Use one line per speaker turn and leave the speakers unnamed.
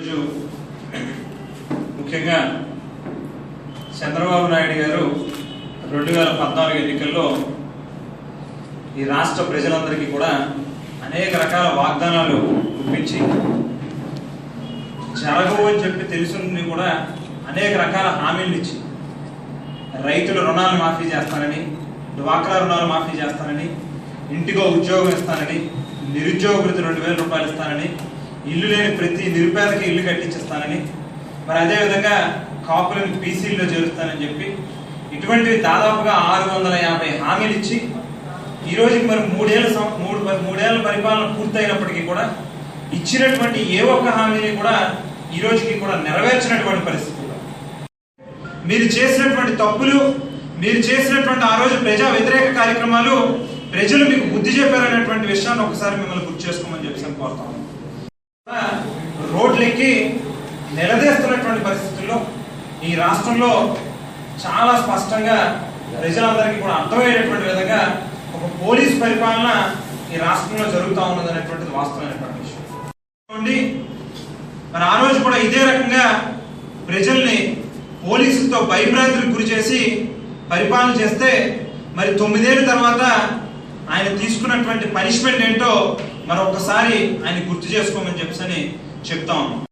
రోజు ముఖ్యంగా చంద్రబాబు నాయుడు గారు రెండు వేల పద్నాలుగు ఎన్నికల్లో ఈ రాష్ట్ర ప్రజలందరికీ కూడా అనేక రకాల వాగ్దానాలు గుప్పించి జరగవు అని చెప్పి తెలుసుని కూడా అనేక రకాల హామీలు ఇచ్చి రైతుల రుణాలు మాఫీ చేస్తానని డ్వాక్రా రుణాలు మాఫీ చేస్తానని ఇంటికో ఉద్యోగం ఇస్తానని నిరుద్యోగ రెండు వేల రూపాయలు ఇస్తానని ఇల్లు లేని ప్రతి నిరుపేదకి ఇల్లు కట్టించిస్తానని మరి అదేవిధంగా కాపులను పీసీల్లో చేరుస్తానని చెప్పి ఇటువంటివి దాదాపుగా ఆరు వందల యాభై హామీలు ఇచ్చి ఈ రోజుకి మరి మూడేళ్ళ సం- మూడు మూడేళ్ళ పరిపాలన పూర్తయినప్పటికీ కూడా ఇచ్చినటువంటి ఏ ఒక్క హామీని కూడా ఈ రోజుకి కూడా నెరవేర్చినటువంటి పరిస్థితుల్లో మీరు చేసినటువంటి తప్పులు మీరు చేసినటువంటి ఆ రోజు ప్రజా వ్యతిరేక కార్యక్రమాలు ప్రజలు మీకు బుద్ధి చెప్పారనేటువంటి విషయాన్ని ఒకసారి మిమ్మల్ని గుర్తు చేసుకోమని చెప్పి కోరుతాను కోరుతా నిలదీస్తున్నటువంటి పరిస్థితుల్లో ఈ రాష్ట్రంలో చాలా స్పష్టంగా ప్రజలందరికీ కూడా అర్థమయ్యేటటువంటి విధంగా ఒక పోలీస్ పరిపాలన ఈ రాష్ట్రంలో జరుగుతూ ఉన్నది అనేటువంటిది వాస్తవమైనటువంటి విషయం. మరి ఆ రోజు కూడా ఇదే రకంగా ప్రజల్ని పోలీసులతో భయభ్రాంతులకు గురి చేసి పరిపాలన చేస్తే మరి తొమ్మిదేళ్ళ తర్వాత ఆయన తీసుకున్నటువంటి పనిష్మెంట్ ఏంటో మరొకసారి ఆయన గుర్తు చేసుకోమని చెప్పని చెప్తా ఉన్నాం